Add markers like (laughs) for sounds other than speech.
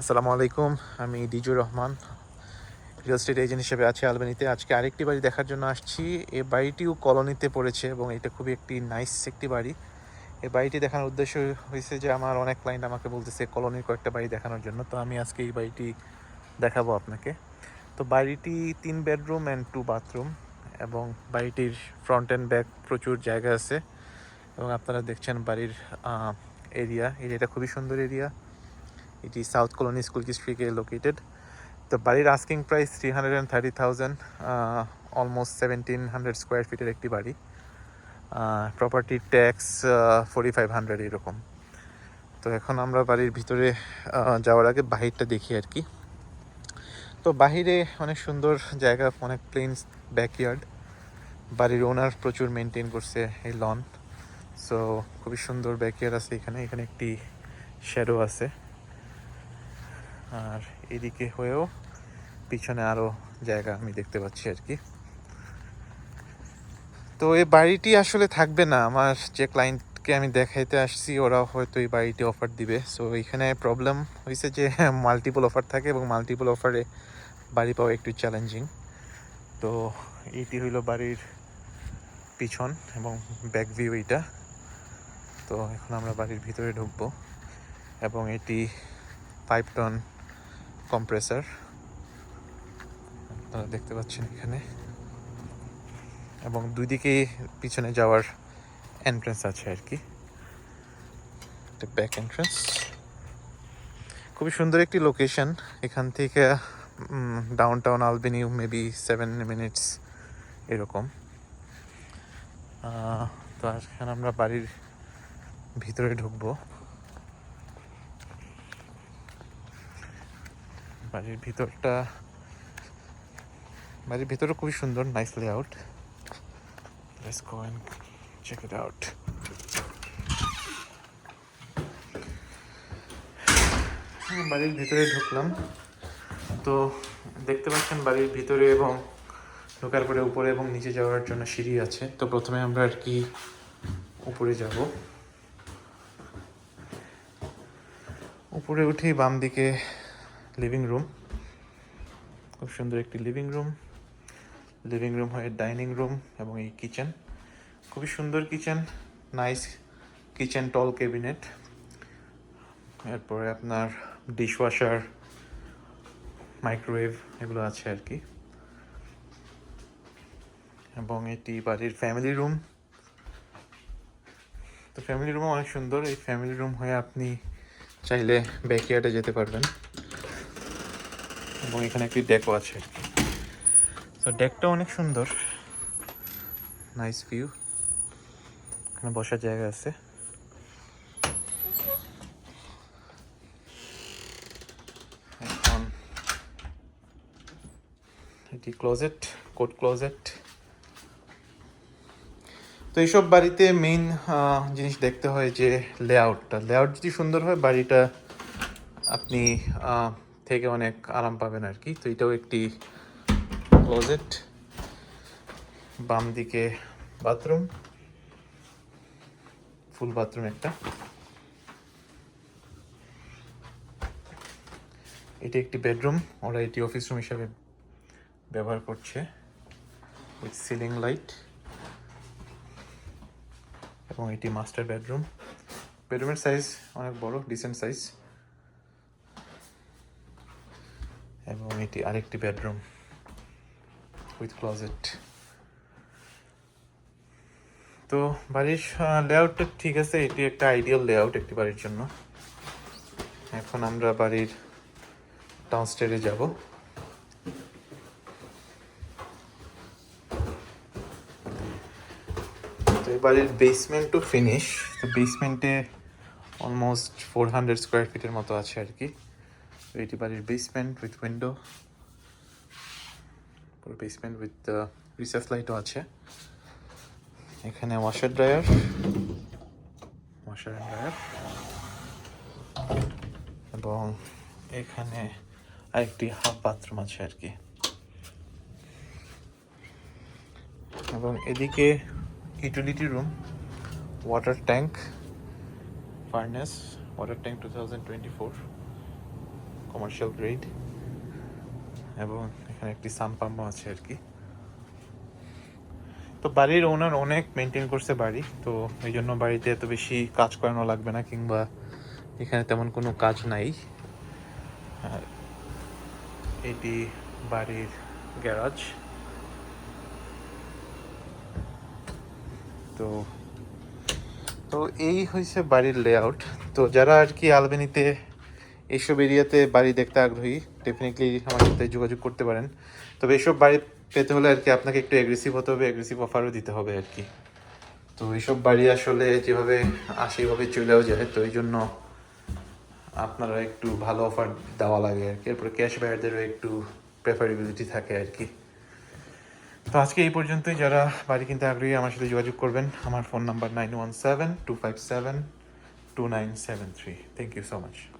আসসালামু আলাইকুম, আমি Dijur Rahman, real estate agent হিসেবে আছি আলবেনিতে। আজকে আরেকটি বাড়ি দেখার জন্য আসছি। এই বাড়িটিও কলোনিতে পড়েছে এবং এটা খুবই একটি নাইস একটি বাড়ি। এই বাড়িটি দেখানোর উদ্দেশ্য হয়েছে যে আমার অনেক ক্লায়েন্ট আমাকে বলতেছে কলোনির কয়েকটা বাড়ি দেখানোর জন্য। তো আমি আজকে এই বাড়িটি দেখাবো আপনাকে। তো বাড়িটি তিন বেডরুম অ্যান্ড টু বাথরুম এবং বাড়িটির ফ্রন্ট অ্যান্ড ব্যাক প্রচুর জায়গা আছে এবং আপনারা দেখছেন বাড়ির এরিয়া এরিয়াটা খুবই সুন্দর এরিয়া এটি সাউথ কলোনি স্কুল ডিস্ট্রিক্টে লোকেটেড তো বাড়ির asking price three hundred and thirty thousand almost seventeen hundred square ফিটের একটি বাড়ি। Property tax forty five hundred এরকম। তো এখন আমরা বাড়ির ভিতরে যাওয়ার আগে বাহিরটা দেখি আর কি। তো বাহিরে অনেক সুন্দর জায়গা, অনেক প্লেন ব্যাকইয়ার্ড বাড়ির ওনার প্রচুর মেনটেন করছে এই লন সো খুবই সুন্দর ব্যাকইয়ার্ড আছে এখানে। এখানে একটি শ্যাডো আছে। আর এদিকে হয়েও পিছনে আরও জায়গা আমি দেখতে পাচ্ছি আর কি। তো এই বাড়িটি আসলে থাকবে না। আমার যে ক্লায়েন্টকে আমি দেখাইতে আসছি ওরা হয়তো এই বাড়িটি অফার দিবে। সো এখানে প্রবলেম হয়েছে যে (laughs) মাল্টিপল অফার থাকে এবং মাল্টিপল অফারে বাড়ি পাওয়া একটু চ্যালেঞ্জিং তো এইটি হইল বাড়ির পিছন এবং ব্যাক ভিউ এইটা। তো এখন আমরা বাড়ির ভিতরে ঢুকবো এবং এটি ফাইভ টন কম্প্রেসার আপনারা দেখতে পাচ্ছেন এখানে। এবং দুই দিকে পিছনে যাওয়ার এন্ট্রেন্স আছে আর কি। এটা ব্যাক এন্ট্রেন্স খুবই সুন্দর একটি লোকেশন এখান থেকে downtown Albany maybe seven minutes এরকম। তো এখন আমরা বাড়ির ভিতরে ঢুকবো। বাড়ির ভিতরটা, বাড়ির ভিতরে খুবই সুন্দর nice layout let's go and check it out বাড়ির ভিতরে ঢুকলাম। তো দেখতে পাচ্ছেন বাড়ির ভিতরে এবং ঢোকার পরে উপরে এবং নিচে যাওয়ার জন্য সিঁড়ি আছে। তো প্রথমে আমরা আর কি উপরে যাব। উপরে উঠেই বাম দিকে লিভিং রুম খুব সুন্দর একটি লিভিং রুম লিভিং রুম হয়ে ডাইনিং রুম এবং এই কিচেন খুবই সুন্দর kitchen nice kitchen tall cabinet এরপরে আপনার ডিশওয়াশার মাইক্রোওয়েভ এগুলো আছে আর কি এবং এটি বাড়ির ফ্যামিলি রুম তো ফ্যামিলি রুমও অনেক সুন্দর। এই ফ্যামিলি রুম হয়ে আপনি চাইলে ব্যাকইয়ার্ডে যেতে পারবেন। এবং এখানে একটি ডেকও আছে তো ডেকটা অনেক সুন্দর। নাইস ভিউ এখানে বসার জায়গা আছে। এখন এটি ক্লোজেট কোট ক্লোজেট তো এইসব বাড়িতে মেইন জিনিস দেখতে হয় যে লেআউটটা লেআউট যদি সুন্দর হয়, বাড়িটা আপনি থেকে অনেক আরাম পাবেন আর কি। তো এটাও একটি ক্লোজেট বাম দিকে বাথরুম ফুল বাথরুম একটা। এটি একটি বেডরুম ওরা এটি অফিস রুম হিসাবে ব্যবহার করছে। উইথ সিলিং লাইট এবং এটি মাস্টার বেডরুম বেডরুমের সাইজ অনেক বড় ডিসেন্ট সাইজ এবং এটি আরেকটি বেডরুম উইথ ক্লোজেট। তো বাড়ির লেআউটটা ঠিক আছে, এটি একটা আইডিয়াল লেআউট একটি বাড়ির জন্য। এখন আমরা বাড়ির ডাউনস্টেরে যাব। তো এই বাড়ির বেসমেন্ট টু ফিনিশ তো বেসমেন্টে অলমোস্ট ফোর হান্ড্রেড স্কোয়ার ফিটের মতো আছে আর কি। এটি বাড়ির basement with window basement with recessed লাইটও আছে. এখানে ওয়াশার ড্রায়ার ওয়াশার ড্রায়ার এবং এখানে আরেকটি হাফ বাথরুম আছে আর কি। এবং এদিকে utility room water tank furnace water tank two thousand twenty four commercial grade এবং এখানে একটি সানপাম্পও আছে আর কি। তো বাড়ির ওনার অনেক মেনটেন করছে বাড়ি, তো এই জন্য বাড়িতে এত বেশি কাজ করানো লাগবে না কিংবা এখানে তেমন কোনো কাজ নাই। এটি বাড়ির গ্যারাজ তো তো এই হয়েছে বাড়ির লেআউট তো যারা আর কি আলবেনিতে এইসব এরিয়াতে বাড়ি দেখতে আগ্রহী। ডেফিনেটলি আমার সাথে যোগাযোগ করতে পারেন। তবে এইসব বাড়ি পেতে হলে আর কি আপনাকে একটু অ্যাগ্রেসিভ হতে হবে অ্যাগ্রেসিভ অফারও দিতে হবে আর কি। তো এইসব বাড়ি আসলে যেভাবে আসে এইভাবে চলেও যায়। তো এই জন্য আপনারা একটু ভালো অফার দেওয়া লাগে আর কি। এরপরে ক্যাশ বায়ারদেরও একটু প্রেফারেবিলিটি থাকে আর কি। তো আজকে এই পর্যন্তই। যারা বাড়ি কিনতে আগ্রহী, আমার সাথে যোগাযোগ করবেন। আমার phone number nine one seven two five seven two nine seven three thank you so much